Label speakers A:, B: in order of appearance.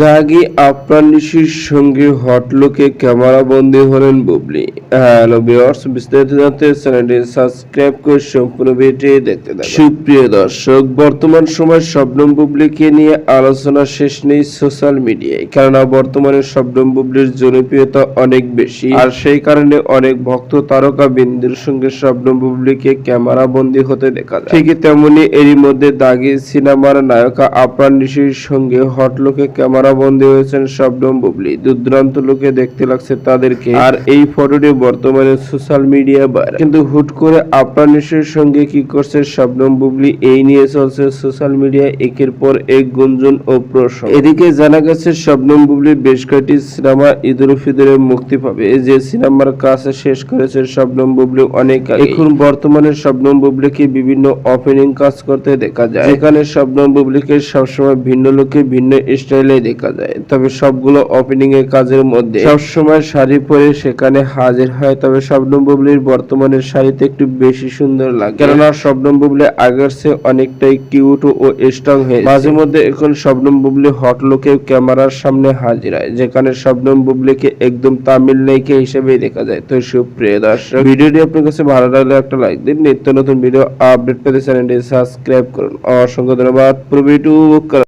A: দাগি আপ্রাণ নিশির সঙ্গে হটলুকে ক্যামেরা বন্দী হলেন বুবলি। হ্যালো ভিউয়ার্স, বিস্তারিত জানতে চ্যানেলটি সাবস্ক্রাইব করে সম্পূর্ণ ভিডিওটি দেখতে থাকুন। সুপ্রিয় দর্শক, বর্তমান সময় শবনম বুবলিকে নিয়ে আলোচনা শেষ নেই সোশ্যাল মিডিয়ায়, কেননা বর্তমানে শবনম বুবলির জনপ্রিয়তা অনেক বেশি। আর সেই কারণে অনেক ভক্ত তারকা বিন্দুর সঙ্গে শবনম বুবলিকে ক্যামেরা বন্দী হতে দেখা যায়। ঠিকই তেমনি এরই মধ্যে দাগি সিনেমার নায়িকা আপ্রাণ নিশির সঙ্গে হটলুকে ক্যামেরা বন্দী হয়েছেন শবনম বুবলি। দুর্দান্ত লোকে দেখতে লাগছে তাদেরকে। আর এই ফটোটি বর্তমানে সোশ্যাল মিডিয়া ভাইরাল। কিন্তু হুট করে আপ্রাণ নিশির সঙ্গে কি করছে শবনম বুবলি? এই নিয়ে চলছে সোশ্যাল মিডিয়া একের পর এক গুঞ্জন ও প্রশ্ন। এদিকে জানা গেছে, শবনম বুবলি বেশ কয়েকটি সিনেমা ঈদুল ফিতরে মুক্তি পাবে। যে সিনেমার কাজ শেষ করেছে শবনম বুবলি অনেক এখন বর্তমানে শবনম বুবলিকে বিভিন্ন ওপেনিং কাজ করতে দেখা যায়। এখানে শবনম বুবলিকে সবসময় ভিন্ন লোকে, ভিন্ন স্টাইলে দেখা যায় তবে সবগুলো ওপেনিং এর কাজের মধ্যে সবসময় শাড়ি পরে সেখানে হাজির হয়, তবে শবনম বুবলির বর্তমানে শাড়িতে একটু বেশি সুন্দর লাগে। কেননা শবনম বুবলি আগের চেয়ে অনেকটাই কিউট ও স্ট্রং হয়ে মাঝে মধ্যে এখন শবনম বুবলি হট লোকে ক্যামেরার সামনে হাজির হয়, যেখানে শবনম বুবলিকে একদম তামিল নায়িকা হিসেবেই দেখা যায়। তো সুপ্রিয় দর্শক, ভিডিওটি আপনার কাছে ভালো লাগলে একটা লাইক দিন। নিত্য নতুন ভিডিও আপডেট পেতে চ্যানেলটি সাবস্ক্রাইব করুন। অসংখ্য ধন্যবাদ। পুরো ভিডিও